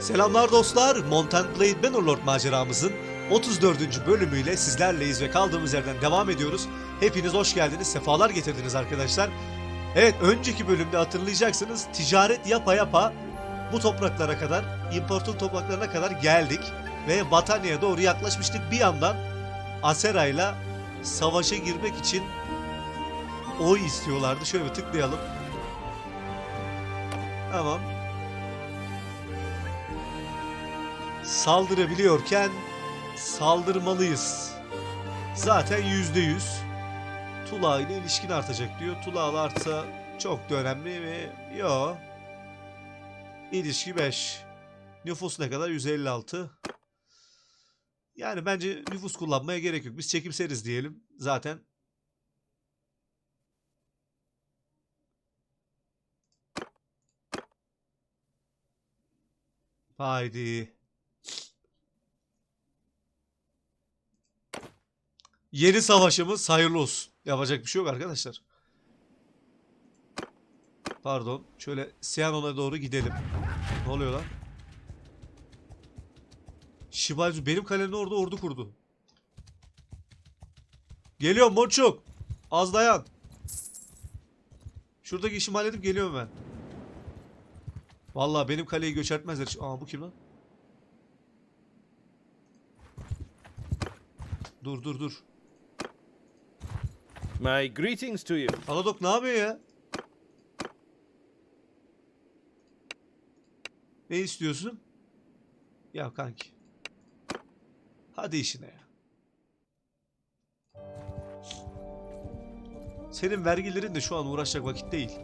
Selamlar dostlar. Mountain Blade Bannerlord maceramızın 34. bölümüyle sizlerleyiz ve kaldığımız yerden devam ediyoruz. Hepiniz hoş geldiniz, sefalar getirdiniz arkadaşlar. Evet, önceki bölümde hatırlayacaksınız ticaret yapa yapa bu topraklara kadar, imparator topraklarına kadar geldik ve Batanya'ya doğru yaklaşmıştık. Bir yandan Asera'yla savaşa girmek için oy istiyorlardı. Şöyle bir tıklayalım. Tamam. Saldırabiliyorken saldırmalıyız. Zaten yüzde yüz. Tula ile ilişkin artacak diyor. Tula artsa çok da önemli mi? Yo. İlişki 5. Nüfus ne kadar? 156. Yani bence nüfus kullanmaya gerek yok. Biz çekimseriz diyelim. Zaten Haydi. Yeni savaşımız hayırlı olsun. Yapacak bir şey yok arkadaşlar. Pardon. Şöyle Sianon'a doğru gidelim. Ne oluyor lan? Şibalcu benim kalenin orada ordu kurdu. Geliyorum Monçuk. Az dayan. Şuradaki işimi halledip geliyorum ben. Vallahi benim kaleyi göçertmezler. Aa bu kim lan? Dur dur dur. My greetings to you. Aladok ne yapıyor ya? Ne istiyorsun? Ya kanki. Hadi işine ya. Senin vergilerin de şu an uğraşacak vakit değil.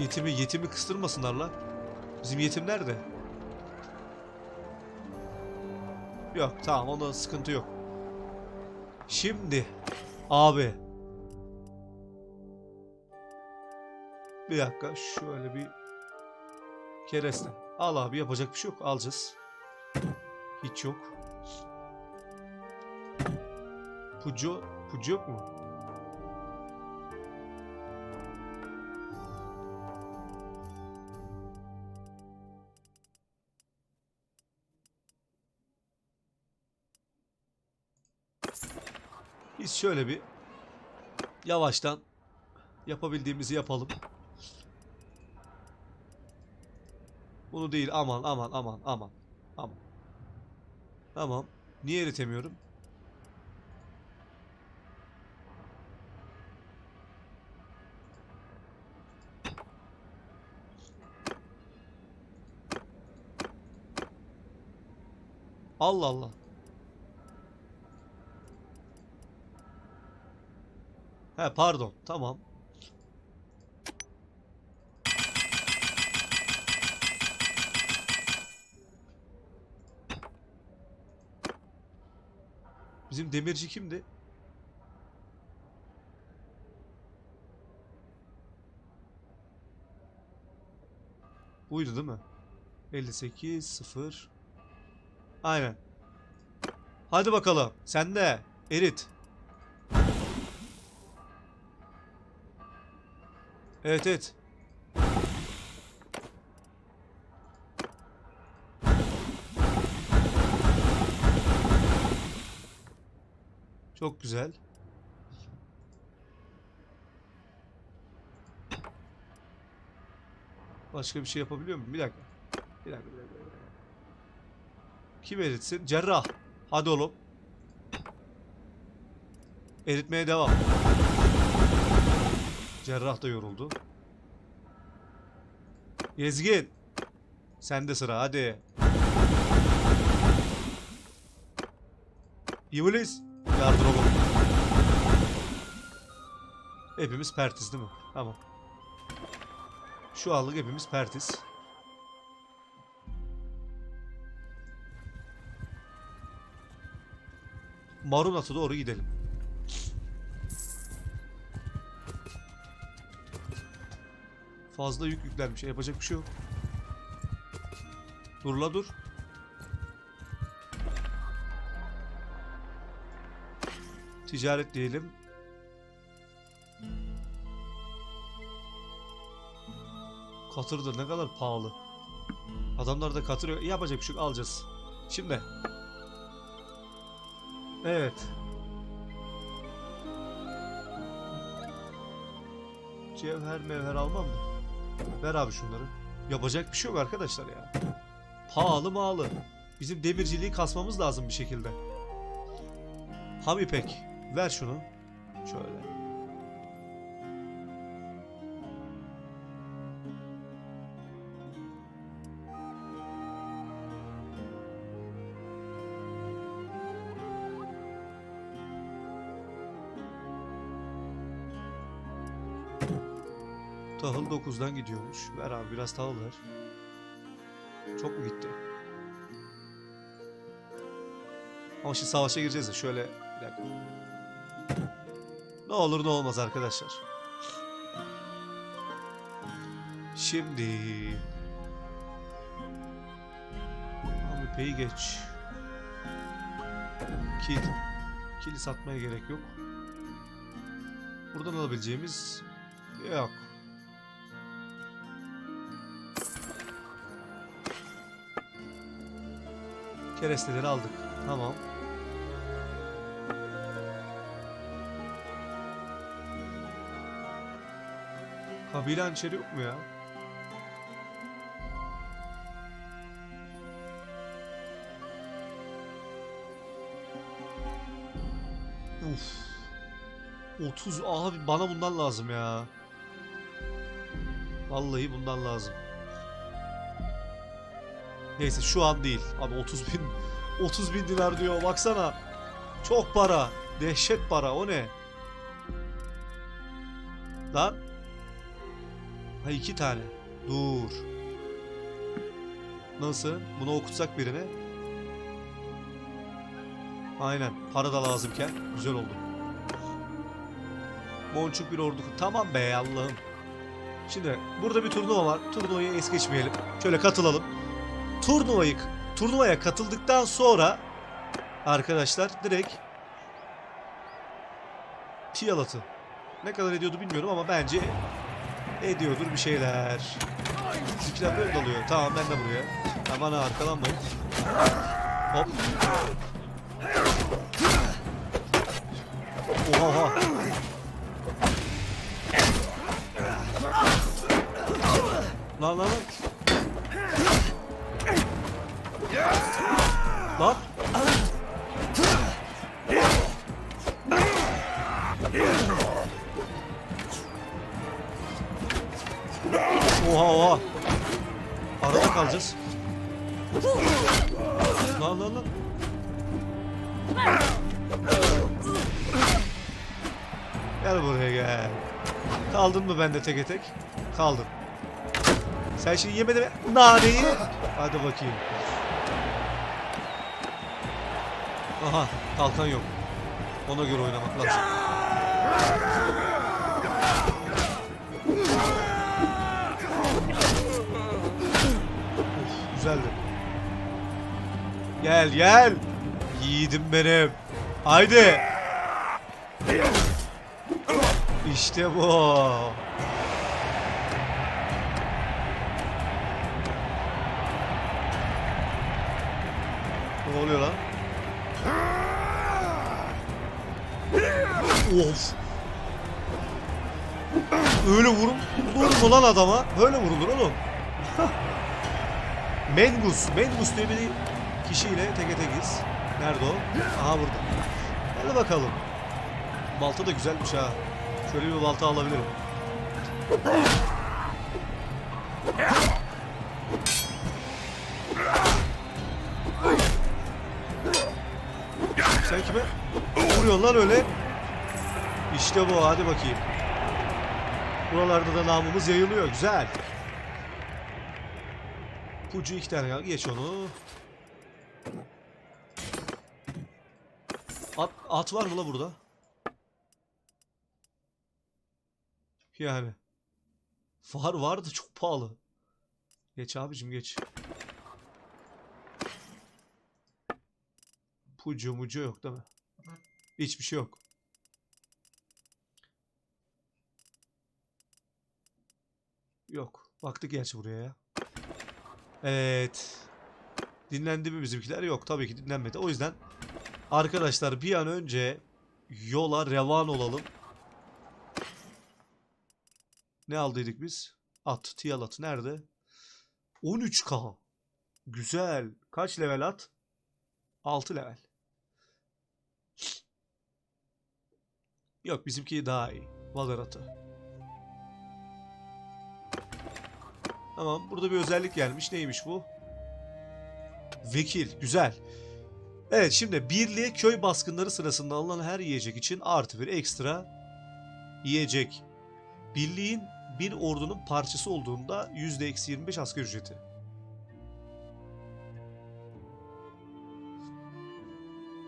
Yetimi yetimi kıstırmasınlar la. Bizim yetim nerede? Yok tamam onda sıkıntı yok. Şimdi abi bir dakika şöyle bir kereste. Al abi yapacak bir şey yok alacağız. Hiç yok. Pucu, pucu yok mu? Biz şöyle bir yavaştan yapabildiğimizi yapalım. Bunu değil aman aman aman aman aman. Tamam. Niye eritemiyorum? Allah Allah. He pardon. Tamam. Bizim demirci kimdi? Buydu değil mi? 58 0 Aynen. Hadi bakalım. Sen de erit. Evet evet. Çok güzel. Başka bir şey yapabiliyor muyum? Bir dakika. Bir dakika, bir dakika. Kim eritsin? Cerrah. Hadi oğlum. Eritmeye devam. Cerrah da yoruldu. Gezgin. Sende sıra hadi. İblis. Yardım olun. Hepimiz pertiz değil mi? Tamam. Şu anlık hepimiz pertiz. Marunat'a doğru gidelim. Fazla yük yüklenmiş. Yapacak bir şey yok. Dur la dur. Ticaret diyelim. Katır da ne kadar pahalı. Adamlar da katır yapacak bir şey alacağız. Şimdi. Evet. Cevher mevher almam mı? Ver abi şunları. Yapacak bir şey yok arkadaşlar ya. Pahalı mağalı. Bizim demirciliği kasmamız lazım bir şekilde. Ham ipek. Ver şunu. Şöyle. Tahıl 9'dan gidiyormuş. Ver abi biraz ver. Çok mu gitti? Ama şimdi savaşa gireceğiz de şöyle bir dakika. Ne olur ne olmaz arkadaşlar. Şimdi peyi geç. Kil. Kili satmaya gerek yok. Buradan alabileceğimiz yok. Keresteleri aldık. Tamam. Kabile hançeri yok mu ya? Uf. 30 abi bana bundan lazım ya. Vallahi bundan lazım. Neyse şu an değil. Abi 30 bin 30 bin dinar diyor baksana. Çok para. Dehşet para o ne? Lan. Ha iki tane. Dur. Nasıl? Bunu okutsak birine. Aynen. Para da lazımken. Güzel oldu. Monçuk bir ordu. Tamam be Allah'ım. Şimdi burada bir turnuva var. Turnuvayı es geçmeyelim. Şöyle katılalım. Turnuvayı turnuvaya katıldıktan sonra arkadaşlar direkt Tiyalatı. Ne kadar ediyordu bilmiyorum ama bence ediyordur bir şeyler. Bizimkiler böyle dalıyor. Tamam ben de buraya. Ha, bana arkalanmayın. Hop. Oha oha. Lan lan lan. Lan. Oha oha. Arada kalacağız. Lan lan lan. Gel buraya gel. Kaldın mı bende teke tek? Kaldım. Sen şimdi yemedin mi naneyi? Hadi bakayım. Aha kalkan yok. Ona göre oynamak lazım. Of, güzeldi. Gel gel. Yiğidim benim. Haydi. İşte bu. Of. Öyle. Vurun mu lan adama? Böyle vurulur oğlum. Mengus. Mengus diye bir kişiyle teke tekiz. Nerede o? Aha burada. Hadi bakalım. Balta da güzelmiş ha. Şöyle bir balta alabilirim. Sen kime vuruyorsun lan öyle? İşte bu hadi bakayım. Buralarda da namımız yayılıyor güzel. Pucu iki tane kaldı geç onu. At, at var mı la burada? Yani. Var vardı çok pahalı. Geç abicim geç. Pucu mucu yok değil mi? Hiçbir şey yok. Yok. Baktık gerçi buraya ya. Evet. Dinlendi mi bizimkiler? Yok tabii ki dinlenmedi. O yüzden arkadaşlar bir an önce yola revan olalım. Ne aldıydık biz? At. Tiyal atı nerede? 13k. Güzel. Kaç level at? 6 level. Yok bizimki daha iyi. Valor atı. Tamam burada bir özellik gelmiş. Neymiş bu? Vekil. Güzel. Evet şimdi birliğe köy baskınları sırasında alınan her yiyecek için artı bir ekstra yiyecek. Birliğin bir ordunun parçası olduğunda %-25 asgari ücreti.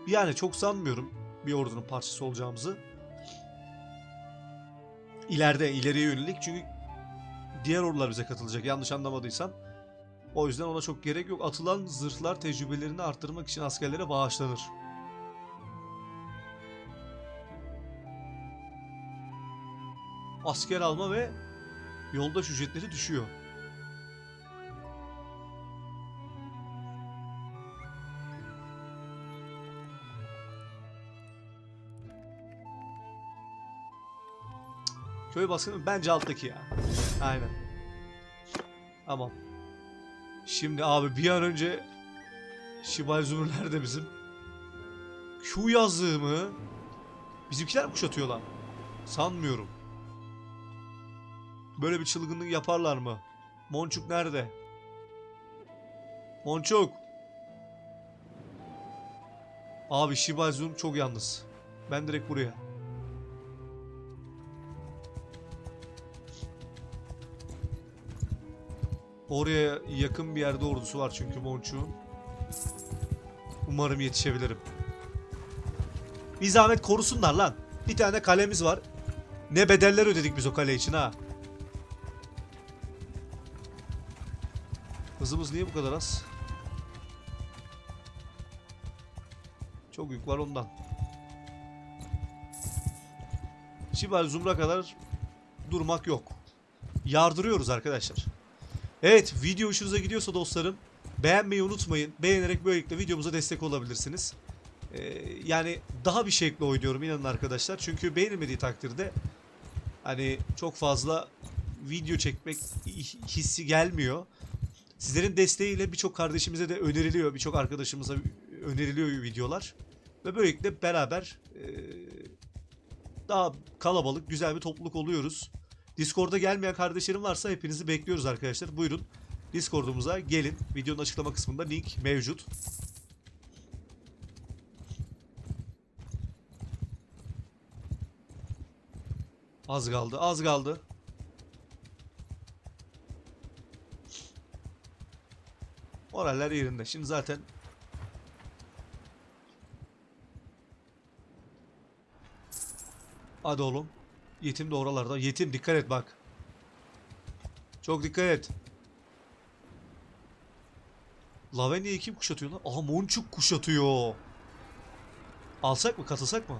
Yani çok sanmıyorum bir ordunun parçası olacağımızı. İleride, ileriye yönelik çünkü diğer ordular bize katılacak yanlış anlamadıysam. O yüzden ona çok gerek yok. Atılan zırhlar tecrübelerini arttırmak için askerlere bağışlanır. Asker alma ve yoldaş ücretleri düşüyor. Köy baskını bence alttaki ya. Aynen. Tamam. Şimdi abi bir an önce Şibal Zumur nerede bizim? Q yazdığı mı? Bizimkiler mi kuşatıyorlar? Sanmıyorum. Böyle bir çılgınlık yaparlar mı? Monçuk nerede? Monçuk. Abi Şibal Zum çok yalnız. Ben direkt buraya. Oraya yakın bir yerde ordusu var çünkü Monçuk'un. Umarım yetişebilirim. Bir zahmet korusunlar lan. Bir tane kalemiz var. Ne bedeller ödedik biz o kale için ha. Hızımız niye bu kadar az? Çok yük var ondan. Şibal Zumra kadar durmak yok. Yardırıyoruz arkadaşlar. Evet video hoşunuza gidiyorsa dostlarım beğenmeyi unutmayın. Beğenerek böylelikle videomuza destek olabilirsiniz. Ee, yani daha bir şekilde oynuyorum inanın arkadaşlar. Çünkü beğenilmediği takdirde hani çok fazla video çekmek hissi gelmiyor. Sizlerin desteğiyle birçok kardeşimize de öneriliyor. Birçok arkadaşımıza öneriliyor videolar. Ve böylelikle beraber e, daha kalabalık, güzel bir topluluk oluyoruz. Discord'a gelmeyen kardeşlerim varsa hepinizi bekliyoruz arkadaşlar. Buyurun Discord'umuza gelin. Videonun açıklama kısmında link mevcut. Az kaldı, az kaldı. Moraller yerinde. Şimdi zaten Hadi oğlum. Yetim de oralarda. Yetim dikkat et bak. Çok dikkat et. Lavenia'yı kim kuşatıyor lan? Aha Monçuk kuşatıyor. Alsak mı? Katılsak mı?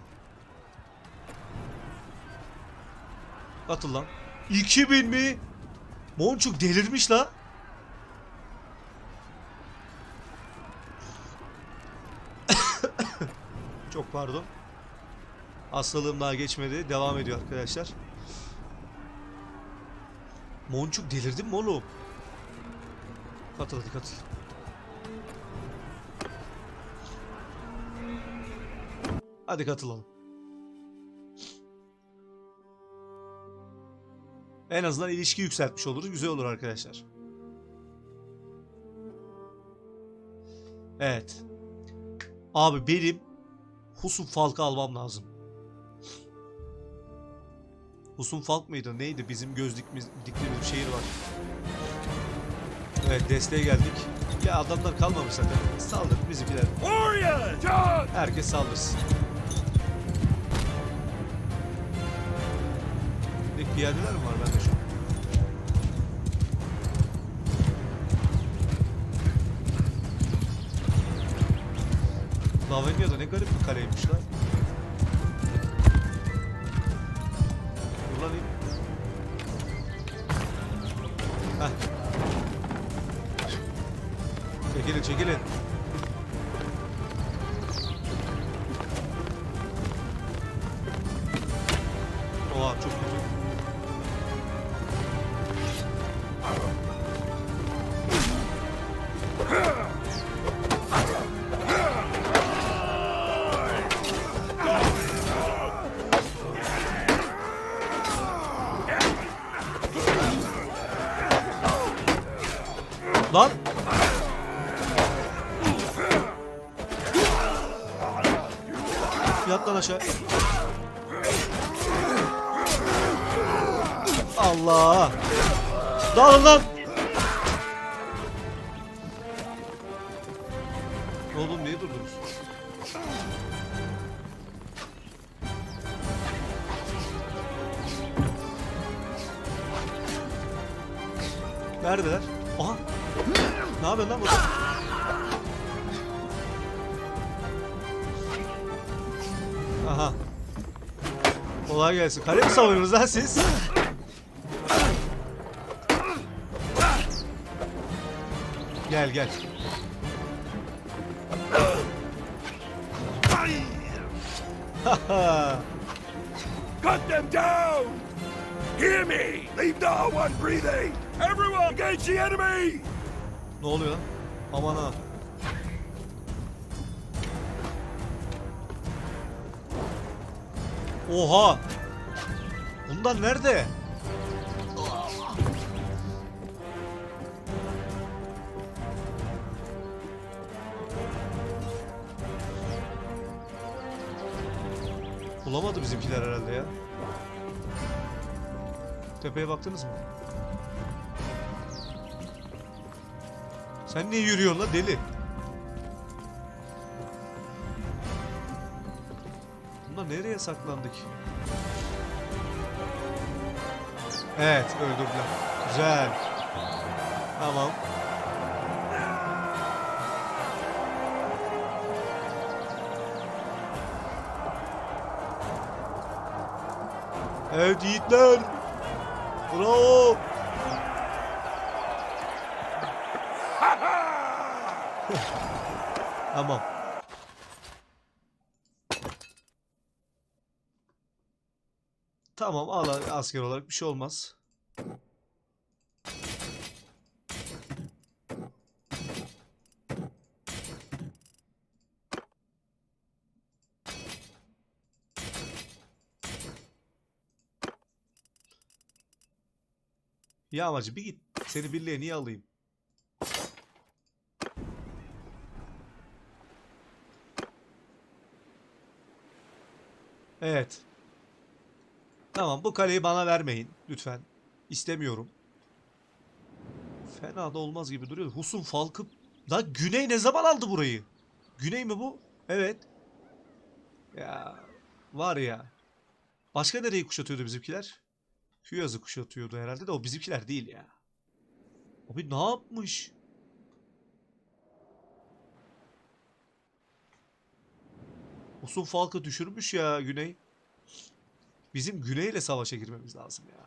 Katıl lan. 2000 mi? Monçuk delirmiş la. Çok pardon. Hastalığım daha geçmedi. Devam ediyor arkadaşlar. Monçuk delirdin mi oğlum? Katıl hadi katıl. Hadi katılalım. En azından ilişki yükseltmiş oluruz. Güzel olur arkadaşlar. Evet. Abi benim Husum Falk'ı almam lazım. Husum Falk mıydı? Neydi? Bizim göz dikmiz, diktiğimiz bir şehir var. Evet desteğe geldik. Ya adamlar kalmamış zaten. Saldır bizimkiler. Herkes saldırsın. Bir piyadeler mi var bende şu an? Lavenia'da ne garip bir kaleymiş lan. Çekilin aşağı. Allah! Dağılın lan! Oğlum niye durdunuz? Neredeler? Aha! Ne yapıyorsun lan burada? Kolay gelsin. Kale mi savunuyorsunuz lan siz? Gel gel. Cut them down! Hear me! Leave no one breathing! Everyone engage the enemy! ne oluyor lan? Aman ha. Oha! Bundan nerede? Bulamadı bizimkiler herhalde ya. Tepeye baktınız mı? Sen niye yürüyorsun la deli? Bunlar nereye saklandık? Evet öldürdüler. Güzel. Tamam. Evet yiğitler. Bravo. Tamam. Tamam al asker olarak bir şey olmaz. Ya amacı bir git. Seni birliğe niye alayım? Evet. Tamam bu kaleyi bana vermeyin lütfen. İstemiyorum. Fena da olmaz gibi duruyor. Husun Falkı... Da Güney ne zaman aldı burayı? Güney mi bu? Evet. Ya var ya. Başka nereyi kuşatıyordu bizimkiler? Küyaz'ı kuşatıyordu herhalde de o bizimkiler değil ya. Abi ne yapmış? Husun Falk'ı düşürmüş ya Güney. Bizim Güney'le savaşa girmemiz lazım ya.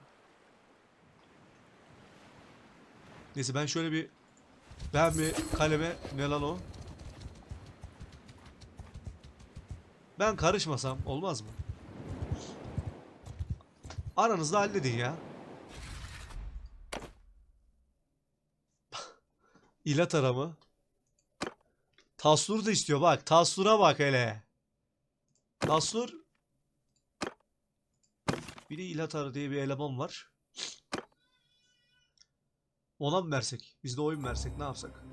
Neyse ben şöyle bir ben bir kaleme ne lan o? Ben karışmasam olmaz mı? Aranızda halledin ya. İlat aramı. Taslur da istiyor bak. Taslur'a bak hele. Taslur. Bir de İlatar diye bir eleman var. Ona mı versek? Biz de oyun versek ne yapsak?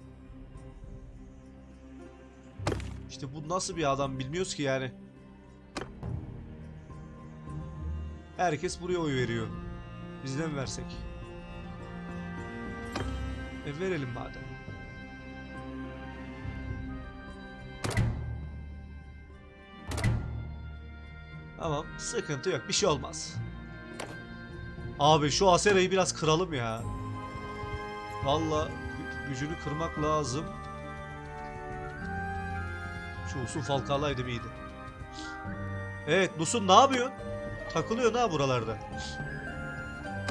İşte bu nasıl bir adam bilmiyoruz ki yani. Herkes buraya oy veriyor. Biz de mi versek? E verelim madem. Tamam sıkıntı yok bir şey olmaz. Abi şu Asera'yı biraz kıralım ya. Valla gücünü kırmak lazım. Şu Usun Falcao'laydı iyiydi. Evet Nusun ne yapıyorsun? Takılıyor ha buralarda.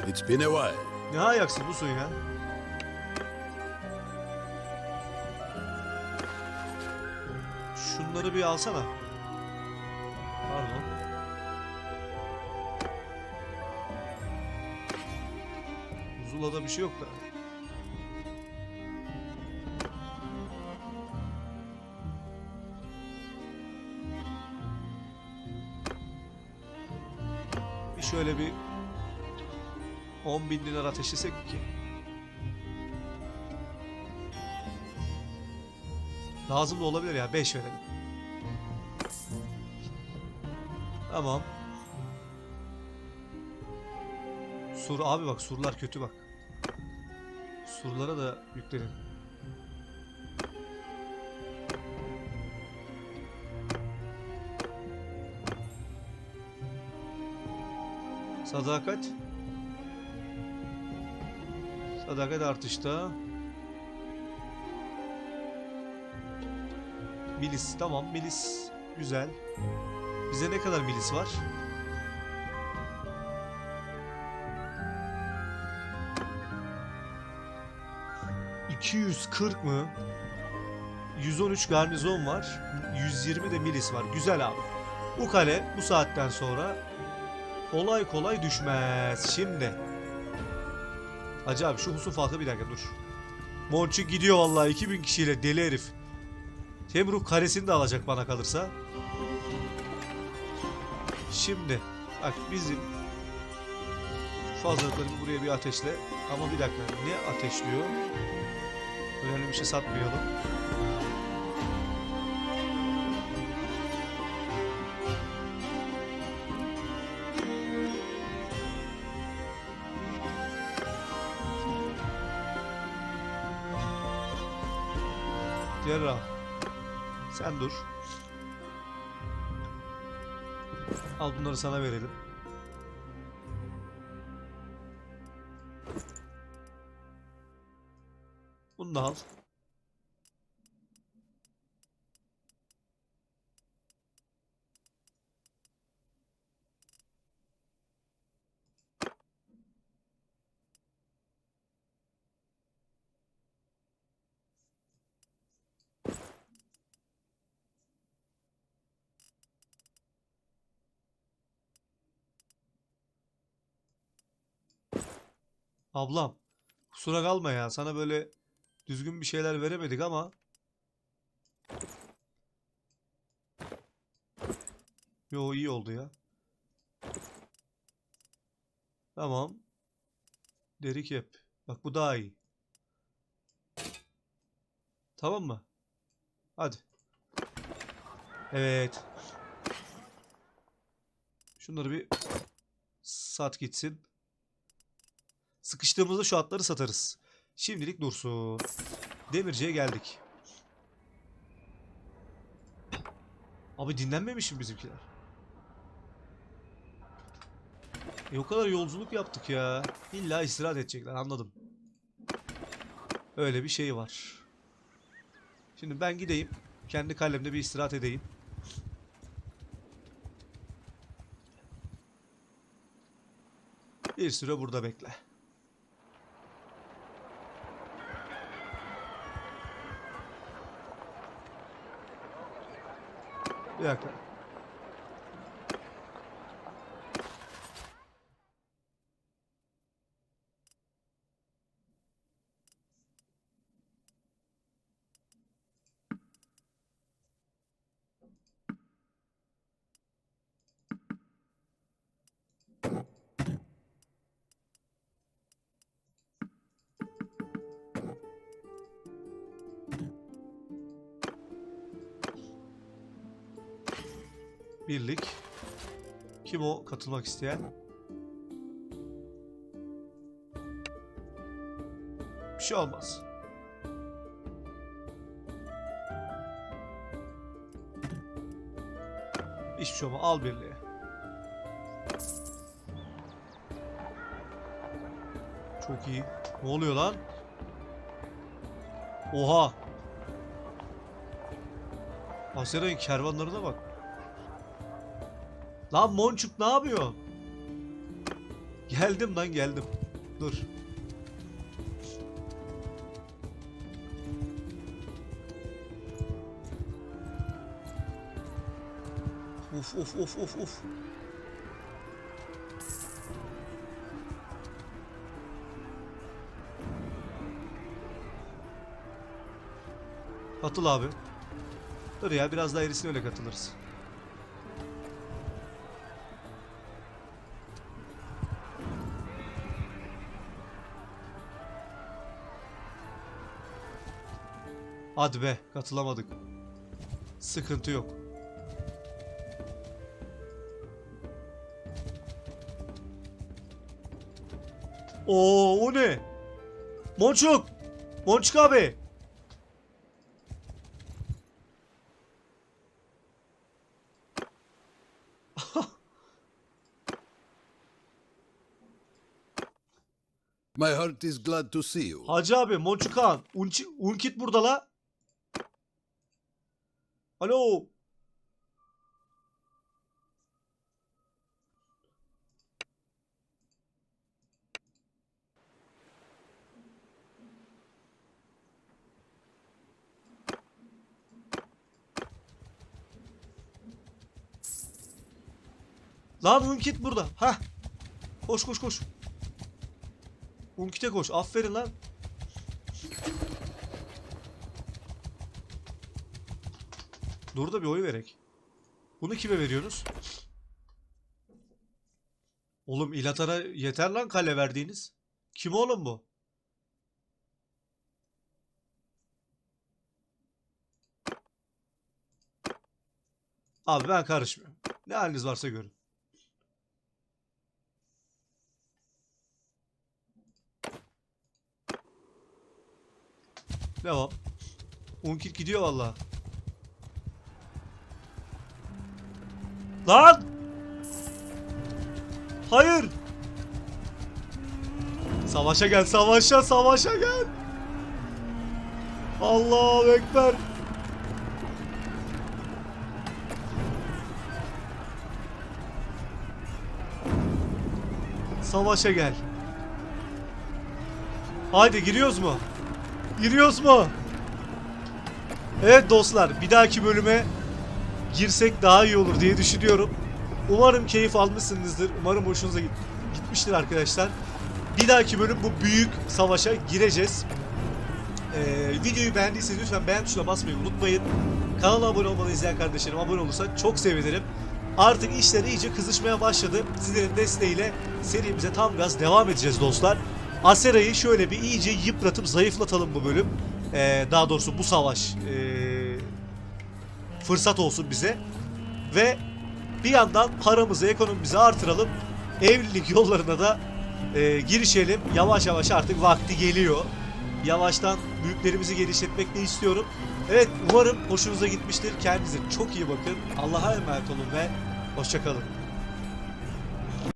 It's been a while. Ne ayaksın bu suyu ya? Şunları bir alsana. Zula'da bir şey yok da. Bir şöyle bir 10 bin dinar ateşlesek ki. Lazım da olabilir ya 5 verelim. Tamam. Sur abi bak surlar kötü bak. Surlara da yüklenin. Sadakat. Sadakat artışta. Milis tamam milis güzel. Bize ne kadar milis var? ...240 mı? 113 garnizon var. 120 de milis var. Güzel abi. Bu kale bu saatten sonra... ...kolay kolay düşmez. Şimdi... Hacı abi şu husun farkı bir dakika dur. Monçuk gidiyor vallahi 2000 kişiyle deli herif. Temruk karesini de alacak bana kalırsa. Şimdi bak bizim fazlalıkları buraya bir ateşle. Ama bir dakika ne ateşliyor? Önemli bir şey satmayalım. Cerrah. Sen dur. Al bunları sana verelim. Bunu da al. Ablam, kusura kalma ya. Sana böyle düzgün bir şeyler veremedik ama Yo iyi oldu ya. Tamam. Deri kep. Bak bu daha iyi. Tamam mı? Hadi. Evet. Şunları bir sat gitsin. Sıkıştığımızda şu atları satarız. Şimdilik dursun. Demirci'ye geldik. Abi dinlenmemiş mi bizimkiler? E o kadar yolculuk yaptık ya. İlla istirahat edecekler anladım. Öyle bir şey var. Şimdi ben gideyim. Kendi kalemde bir istirahat edeyim. Bir süre burada bekle. Bir dakika. Birlik. Kim o katılmak isteyen? Bir şey olmaz. Hiçbir şey olmaz. Al birliğe. Çok iyi. Ne oluyor lan? Oha. Asya'nın kervanlarına bak. Lan Monçuk ne yapıyor? Geldim lan geldim. Dur. Uf uf uf uf uf. Atıl abi. Dur ya biraz daha erisine öyle katılırız. Hadi be katılamadık. Sıkıntı yok. Oo o ne? Monçuk! Monçuk abi! My heart is glad to see you. Hacı abi Monçuk Han. Unkit burada la. Alo. Lan Unkit burada. Hah. Koş koş koş. Unkit'e koş. Aferin lan. Dur da bir oy verek. Bunu kime veriyorsunuz? Oğlum İlatar'a yeter lan kale verdiğiniz. Kim oğlum bu? Abi ben karışmıyorum. Ne haliniz varsa görün. Devam. Unkit gidiyor valla. Lan! Hayır! Savaşa gel, savaşa, savaşa gel! Allahu Ekber! Savaşa gel. Haydi giriyoruz mu? Giriyoruz mu? Evet dostlar bir dahaki bölüme girsek daha iyi olur diye düşünüyorum. Umarım keyif almışsınızdır. Umarım hoşunuza git- gitmiştir arkadaşlar. Bir dahaki bölüm bu büyük savaşa gireceğiz. Ee, videoyu beğendiyseniz lütfen beğen tuşuna basmayı unutmayın. Kanala abone olmayı izleyen kardeşlerim abone olursa çok sevinirim. Artık işler iyice kızışmaya başladı. Sizlerin desteğiyle serimize tam gaz devam edeceğiz dostlar. Asera'yı şöyle bir iyice yıpratıp zayıflatalım bu bölüm. Ee, daha doğrusu bu savaş ee, fırsat olsun bize. Ve bir yandan paramızı, ekonomimizi artıralım. Evlilik yollarına da ee, girişelim. Yavaş yavaş artık vakti geliyor. Yavaştan büyüklerimizi genişletmek de istiyorum. Evet umarım hoşunuza gitmiştir. Kendinize çok iyi bakın. Allah'a emanet olun ve hoşçakalın.